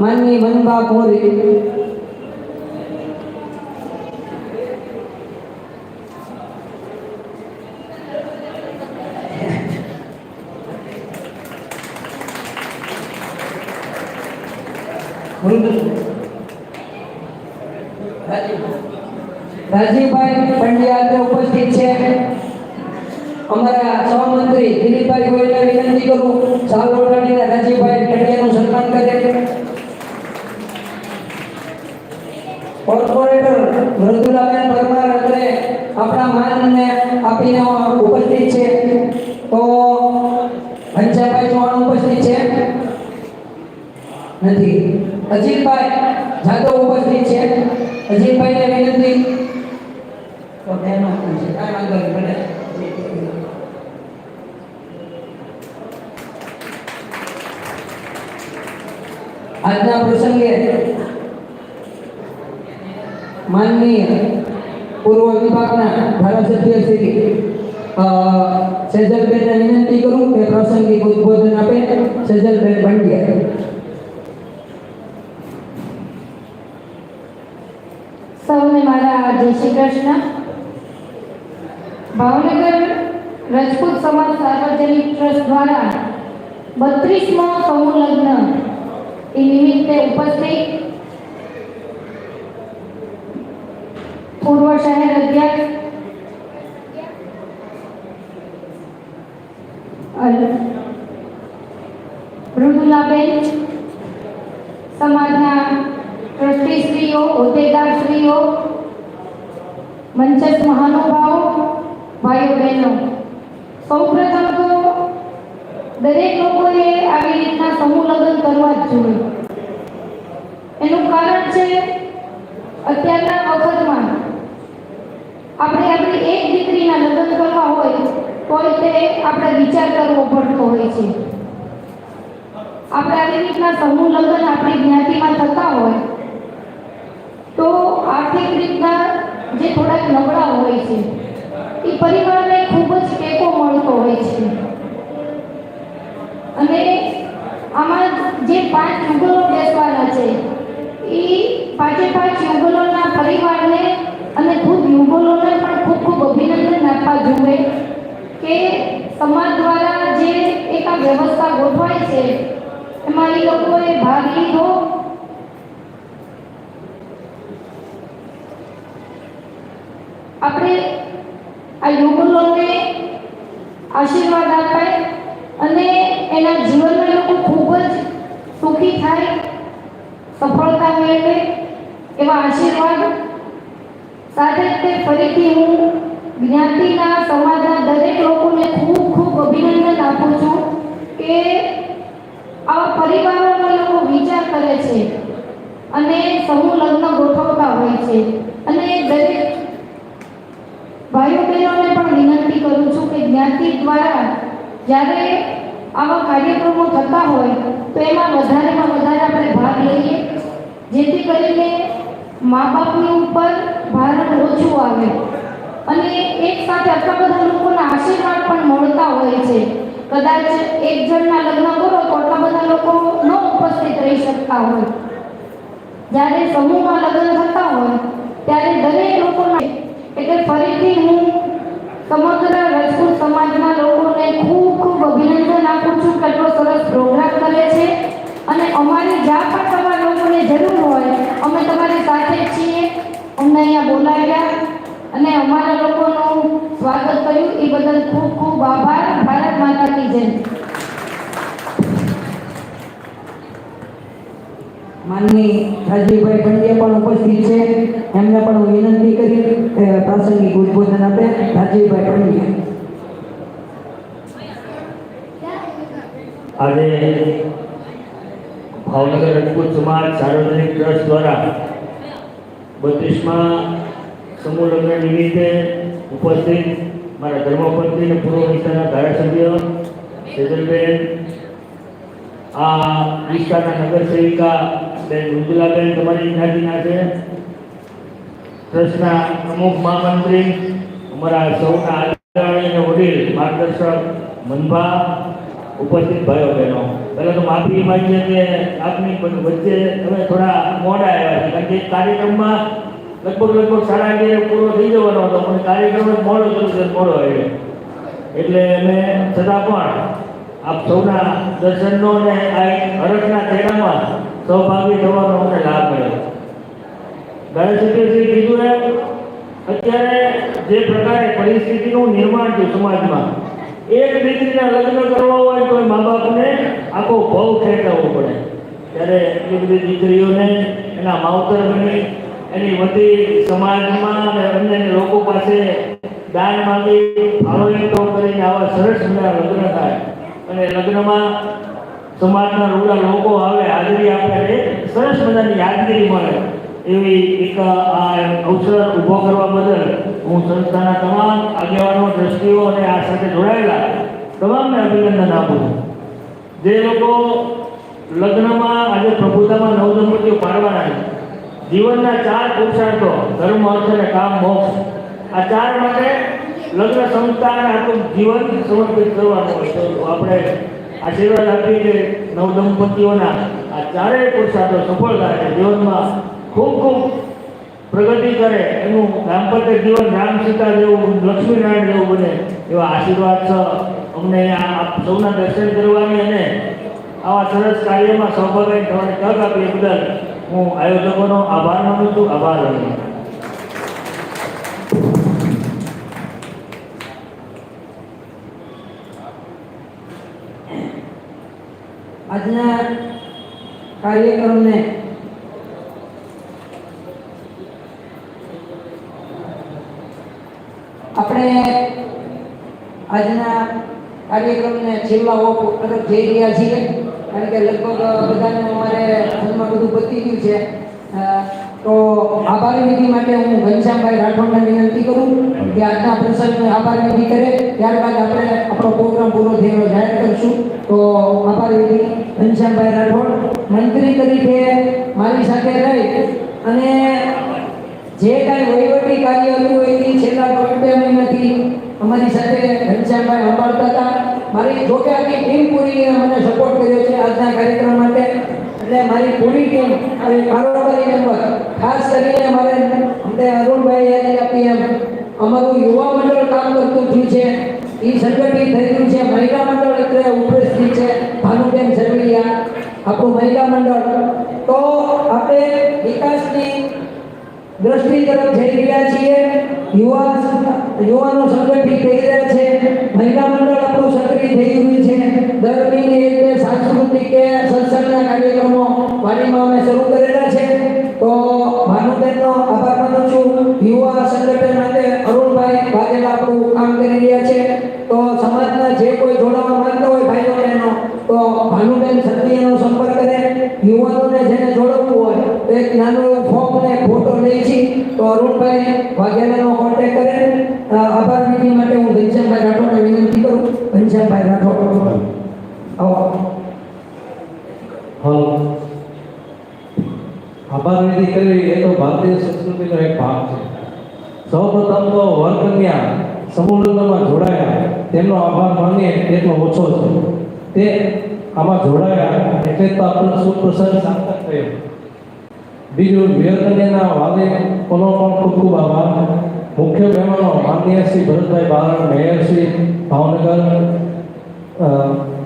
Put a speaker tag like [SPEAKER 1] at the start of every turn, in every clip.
[SPEAKER 1] માનની મનબા મોરી રાજીવભાઈ પંડ્યા આજે ઉપસ્થિત છે અમારા સહમંત્રી દિલીપભાઈ ગોયલને વિનંતી કરું. સાલ ઓઢાડીને રાજીવભાઈ પંડ્યાનું સન્માન કરે. કોર્પોરેટર મૃદુલાબેન પરમાર અત્રે આપણા માનને છે. તો ઘનશ્યામભાઈ ચૌહાણ ઉપસ્થિત છે? નથી. અજીતભાઈ જાદવ ઉપસ્થિત છે. અજીતભાઈને વિનંતી. તો બેન આપવું છે? કાંઈ આજના પ્રસંગે માનનીય પૂર્વ વિભાગના ધારાસભ્ય શ્રી સેજલબેનને વિનંતી કરું કે પ્રાસંગિક ઉદ્બોધન આપે સેજલબેન ભંડિયા
[SPEAKER 2] સૌને મારા જય શ્રી કૃષ્ણ. ભાવનગર રજપૂત સમાજ સાર્વજનિક ટ્રસ્ટ દ્વારા બત્રીસમો સમૂહ લગ્ન એ નિમિત્તે ઉપસ્થિત પૂર્વ શહેર અધ્યક્ષ. મૃદુલાબેન સમાજના ટ્રસ્ટીશ્રીઓ હોદ્દેદારશ્રીઓ, મંચસ્થ મહાનુભાવો, ભાઈઓ બહેનો. સૌપ્રથમ તો દરેક લોકોએ આવી રીતના સમૂહ લગ્ન કરવા જ જોઈએ. એનું કારણ છે, અત્યારના વખતમાં આપણે આપણી એક દીકરીના લગ્ન કરવા હોય તો તે આપણે વિચાર કરવો પડતો હોય છે. આપણે આવી રીતના સમૂહ લગ્ન આપણી જ્ઞાતિમાં થતા હોય, તો આર્થિક રીતના જે થોડાક નબળા હોય છે, એ પરિવારને ખૂબ જ ટેકો મળતો હોય છે. અને આમાં જે પાંચ યુગલો બેસવાના છે એ પાંચે પાંચ યુગલોના પરિવારને અને ખુદ યુગલોને પણ ખૂબ ખૂબ અભિનંદન આપવા જોઈએ કે સમાજ દ્વારા જે એક આ વ્યવસ્થા ગોઠવાય છે, એમાં એ લોકોએ ભાગ લીધો. આપણે આ યુગલોને આશીર્વાદ આપાય અને એના જીવનમાં લોકો ખૂબ જ સુખી થાય, સફળતા મેળવે એવા આશીર્વાદ. સાથે જ તે ફરીથી હું જ્ઞાતિના સમાજના દરેક લોકોને ખૂબ ખૂબ અભિનંદન આપું છું કે આવા પરિવારોમાં લોકો વિચાર કરે છે અને સમૂહ લગ્ન ગોઠવતા હોય છે. અને દરેક ભાઈઓ બહેનોને પણ વિનંતી કરું છું કે જ્ઞાતિ દ્વારા જ્યારે આવા કાર્યક્રમો થતા હોય તો એમાં વધારેમાં વધારે આપણે ભાગ લઈએ, જેથી કરીને મા બાપની ઉપર ભારણ ઓછું આવે. અને એક સાથે આટલા બધા લોકોના આશીર્વાદ પણ મળતા હોય છે. કદાચ એક જણના લગ્ન કરો તો આટલા બધા લોકો ન ઉપસ્થિત રહી શકતા હોય. જ્યારે સમૂહમાં લગ્ન થતા હોય, ત્યારે દરેક લોકોના એટલે ફરીથી હું સમગ્ર રાજપૂત સમાજના લોકોને ખૂબ ખૂબ અભિનંદન આપું છું કેટલો સરસ પ્રોગ્રામ કરે છે. અને અમારી જ્યાં પણ તમારા લોકોને જરૂર હોય, અમે તમારી સાથે છીએ. અમને અહીંયા બોલાવ્યા. અને અમારા લોકોનું સ્વાગત કર્યું. એ બદલ ખૂબ ખૂબ આભાર. ભારત માતા કી જય.
[SPEAKER 1] માનની રાજીવભાઈ પંડ્યા પણ ઉપસ્થિત છે. એમને પણ હું વિનંતી કરી કે પ્રાસંગિક ઉદબોધન આપે. રાજીવભાઈ પંડ્યા.
[SPEAKER 3] આજે ભાવનગર રાજપૂત સમાજ સાર્વજનિક ટ્રસ્ટ દ્વારા બત્રીસમાં સમૂહ લગ્ન નિમિત્તે ઉપસ્થિત મારા ધર્મપત્ની અને પૂર્વ વિસ્તારના ધારાસભ્ય સેજલબેન, આ વિસ્તારના નગરસેવિકા બેન ઉજલાબેન તમારી જ્ઞાતિના છે. ટ્રસ્ટના પ્રમુખ મહામંત્રી, અમારા સૌના આદરણીય વડીલ માર્ગદર્શક મનભા, ઉપસ્થિત ભાઈઓ બહેનો. પહેલાં તો માફી માંગીએ કે આપની વચ્ચે તમે થોડા મોડા આવ્યા છે, કારણ કે કાર્યક્રમમાં લગભગ લગભગ સાડા અગિયારે પૂરો થઈ જવાનો હતો, પણ કાર્યક્રમ જ મોડો શરૂ થયો, મોડો આવ્યો. એટલે અમે છતાં પણ આપ સૌના દર્શનનો અને આ હરખના તેડામાં સહભાગી થવાનો અમને લાભ મળ્યો. ધારાસભ્યશ્રી કીધું એમ, અત્યારે જે પ્રકારે પરિસ્થિતિનું નિર્માણ છે સમાજમાં, એક દીકરીના લગ્ન કરવા હોય તો મા બાપને આખો ભાવ ખેંચાવવો પડે. ત્યારે એ બધી દીકરીઓને એના માવતર બની એની વતી સમાજમાં અને અન્ય લોકો પાસે દાન માંગી ફાળો કરીને આવા સરસ મજાના લગ્ન થાય. અને લગ્નમાં સમાજના રૂડા લોકો આવે, હાજરી આપે સરસ મજાની યાદગીરી મળે. એવી એક આ અવસર ઊભો કરવા બદલ હું સંસ્થાના તમામ આગેવાનો દ્રષ્ટિઓ અને આ સાથે જોડાયેલા તમામને અભિનંદન આપું જે લોકો લગ્નમાં આજે પ્રભુતામાં નવદંપતિઓ પાડવાના છે જીવનના ચાર પુરુષાર્થો, ધર્મ, અર્થ અને કામ, મોક્ષ. આ ચાર માટે લગ્ન સંસ્થા અને આખું જીવન સમર્પિત કરવાનું હોય તો આપણે આશીર્વાદ આપીએ કે નવદંપતિઓના આ ચારેય પુરુષાર્થો સફળ થાય જીવનમાં ખૂબ ખૂબ પ્રગતિ કરે એનું દાંપત્ય જીવન રામ સીતા જેવું, લક્ષ્મીનારાયણ જેવું બને એવા આશીર્વાદ છે. અમને આપ સૌના દર્શન કરવાની અને આવા સરસ કાર્યમાં સહભાગી થવાની તક આપી એ બદલ હું આયોજકોનો આભાર માનું છું. આભાર માનું
[SPEAKER 1] આજના કાર્યક્રમને આપણે આજના કાર્યક્રમને છેલ્લા તરફ જઈ રહ્યા છીએ. કારણ કે લગભગ બધાને અમારે હાલમાં બધું પતી ગયું છે. તો આભારી વિધિ માટે હું ઘનશ્યામભાઈ રાઠોડને વિનંતી કરું કે આજના પ્રસંગને આભારી વિધિ કરે. ત્યારબાદ આપણે આપણો પ્રોગ્રામ પૂરો થયેલો જાહેર કરશું. તો આભારી વિધિ, ઘનશ્યામભાઈ રાઠોડ. મંત્રી તરીકે મારી સાથે રહી અને જે કાંઈ વહીવટી કાર્ય હતું એની છેલ્લા બે મહિનાથી અમારી સાથે ઘનશ્યામભાઈ સંભાળતા હતા. મારી જોકે આખી ટીમ પૂરી મને સપોર્ટ કર્યો છે આજના કાર્યક્રમ માટે. એટલે મારી પૂરી ટીમ અને કારોબારી મેમ્બર ખાસ કરીને મારે અમને અરુણભાઈ આપી એમ, અમારું યુવા મંડળ કામ કરતું થયું છે. એ સંગઠિત થઈ ગયું છે. મહિલા મંડળ એટલે ઉપસ્થિત છે. ભાનુબેન ઝરવિયા આપણું મહિલા મંડળ. તો આપણે વિકાસની દ્રષ્ટિ તરફ જઈ રહ્યા છીએ. યુવા યુવાનો સંગઠિત થઈ રહ્યા છે. મહિલા મંડળ આપણું કે સત્સંગના કાર્યક્રમો વાલીમાં અમે શરૂ કરેલા છે. તો ભાનુબેનનો આભાર માનું છું. યુવા સંગઠન માટે અરુણભાઈ વાઘેલા આપણું કામ કરી રહ્યા છે. તો સમાજના જે કોઈ જોડાવા માંગતા હોય ભાઈઓ બહેનો, તો ભાનુબેન સત્રીયનો સંપર્ક કરે. યુવાનોને જેને જોડવું હોય, તો એક નાનો એવો ફોર્મ ને ફોટો લઈ છે. તો અરુણભાઈ વાઘેલાનો કોન્ટેક્ટ કરે. આભાર વિધિ માટે હું ઘનશ્યામભાઈ રાઠોડને વિનંતી કરું. ઘનશ્યામભાઈ રાઠોડ. આવો.
[SPEAKER 4] હલો આભાર વિધિ કરવી એ તો ભારતીય સંસ્કૃતિનો એક ભાગ છે. સૌપ્રથમ તો વરકન્યા કન્યા લગ્નમાં જોડાયા. તેમનો આભાર માનીએ એટલો ઓછો છે. તે આમાં જોડાયા એટલે તો આપણો સુપ્રસંગ સાર્થક થયો. બીજું વિવેકન્યાના વાદે કોનો પણ ખૂબ ખૂબ આભાર. મુખ્ય મહેમાનો માનનીય શ્રી ભરતભાઈ બારણ, મેયર શ્રી ભાવનગર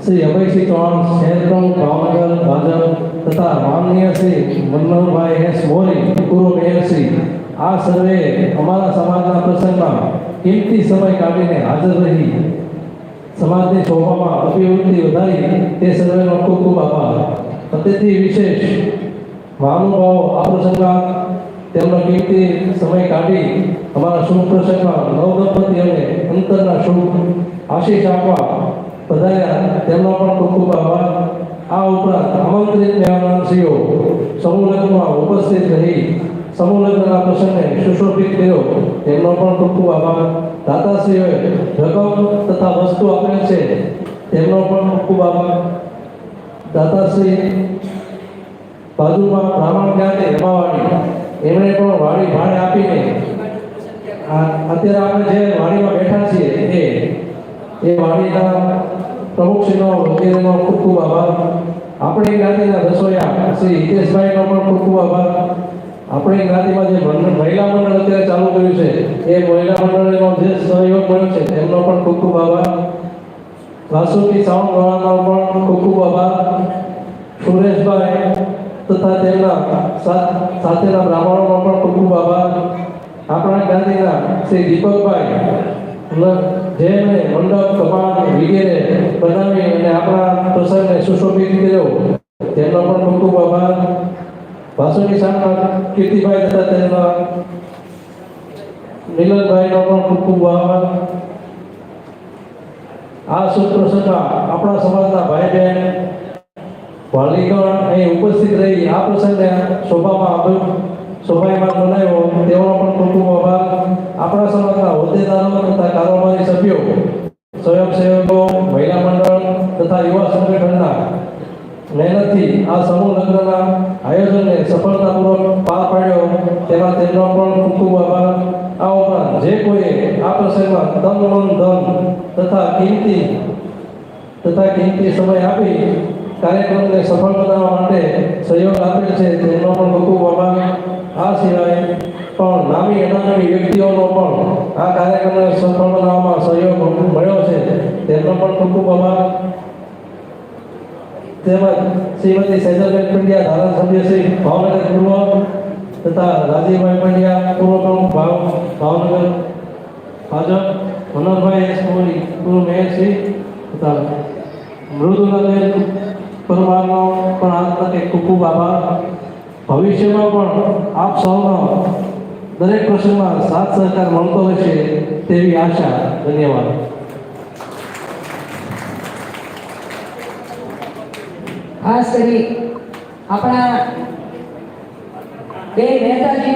[SPEAKER 4] શ્રી અભયસિંહ ચૌહાણ શહેર પ્રમુખ ભાવનગર ભાજપ તથા માનનીય શ્રી મનોહરભાઈ એસ મોરી પૂર્વ મેયરશ્રી આ સર્વે અમારા સમાજના પ્રસંગમાં કિંમતી સમય કાઢીને હાજર રહી. સમાજની શોભામાં અભિવૃદ્ધિ વધારી તે સર્વેનો ખૂબ ખૂબ આભાર. અતિથિ વિશેષ મહાનુભાવો, આ પ્રસંગમાં તેમનો કિંમતી સમય કાઢી અમારા શુભ પ્રસંગમાં નવદંપતિઓને અંતરના શુભ આશીષ આપવા પધાર્યા તેમનો પણ ખૂબ ખૂબ આભાર આ આમંત્રિત મહેમાનશ્રીઓ સમૂહ ઉપસ્થિત રહી સમૂહ લગ્નના પ્રસંગને સુશોભિત કર્યો તેમનો પણ ખૂબ ખૂબ આભાર. દાતાશ્રીઓએ રકમ તથા વસ્તુ આપેલ છે. તેમનો પણ ખૂબ ખૂબ આભાર. દાતાશ્રી બાજુમાં બ્રાહ્મણ જ્ઞાતિ રમાવાળી, એમણે પણ વાળી ભાડે આપીને અત્યારે આપણે જે વાડીમાં બેઠા છીએ એ એ વાડીના પ્રમુખશ્રીનો વગેરેનો ખૂબ ખૂબ આભાર. આપણી જ્ઞાતિના રસોયા શ્રી હિતેશભાઈનો પણ ખૂબ ખૂબ આભાર. આપણી જ્ઞાતિમાં જે મહિલા મંડળ અત્યારે ચાલુ કર્યું છે, એ મહિલા મંડળનો જે સહયોગ મળ્યો છે, તેમનો પણ ખૂબ ખૂબ આભાર. વાસુકી સાઉન્ડ વાળાનો પણ ખૂબ ખૂબ આભાર. સુરેશભાઈ તથા તેમના સાથ- સાથેના બ્રાહ્મણોનો પણ ખૂબ ખૂબ આભાર. આપણા ગાંધીના શ્રી દીપકભાઈ ન- જેમણે મંડપ કપાટ વગેરે બનાવી અને આપણા પ્રસંગને સુશોભિત કર્યો. તેમનો પણ ખૂબ ખૂબ આભાર. વાસુકી સાઉન્ડના કીર્તિભાઈ તથા તેમના મિલનભાઈનો પણ ખૂબ ખૂબ આભાર. આ શુભ પ્રસંગમાં આપણા સમાજના ભાઈ બહેન વાલીગણ અહીં ઉપસ્થિત રહી આ પ્રસંગને શોભામાં શોભાયમાન બનાવ્યો. તેઓનો પણ ખૂબ ખૂબ આભાર. આપણા સમાજના હોદ્દેદારો તથા કારોબારી સભ્યો, સ્વયંસેવકો, મહિલા મંડળ તથા યુવા સંગઠનના મહેનતથી આ સમૂહ લગ્નના આયોજનને સફળતાપૂર્વક પાર પાડ્યો તેના તેમનો પણ ખૂબ ખૂબ આભાર. આ ઉપરાંત જે કોઈએ આ પ્રસંગમાં તન મન ધન તથા કિંમતી તથા કિંમતી સમય આપી કાર્યક્રમને સફળ બનાવવા માટે સહયોગ આપેલ છે તેમનો પણ ખૂબ ખૂબ આભાર. આ સિવાય પણ નામી અનામી વ્યક્તિઓનો પણ આ કાર્યક્રમને સફળ બનાવવામાં સહયોગ મળ્યો છે. તેમનો પણ ખૂબ ખૂબ આભાર. તેમજ શ્રીમતી સૈજલબેન પંડ્યા ધારાસભ્ય શ્રી ભાવનગર પૂર્વ તથા રાજીવભાઈ પંડ્યા પૂર્વ પ્રમુખ ભાવ, ભાવનગર ભાજપ મનોહરભાઈ એસ મોરી પૂર્વ મેયર શ્રી તથા મૃદુલાબેન પરમારનો પણ આ તકે ખૂબ ખૂબ આભાર. ભવિષ્યમાં પણ આપ સૌનો દરેક પ્રસંગમાં સાથ સહકાર મળતો રહેશે તેવી આશા, ધન્યવાદ.
[SPEAKER 1] ખાસ કરી આપણા બે નેતાજીનો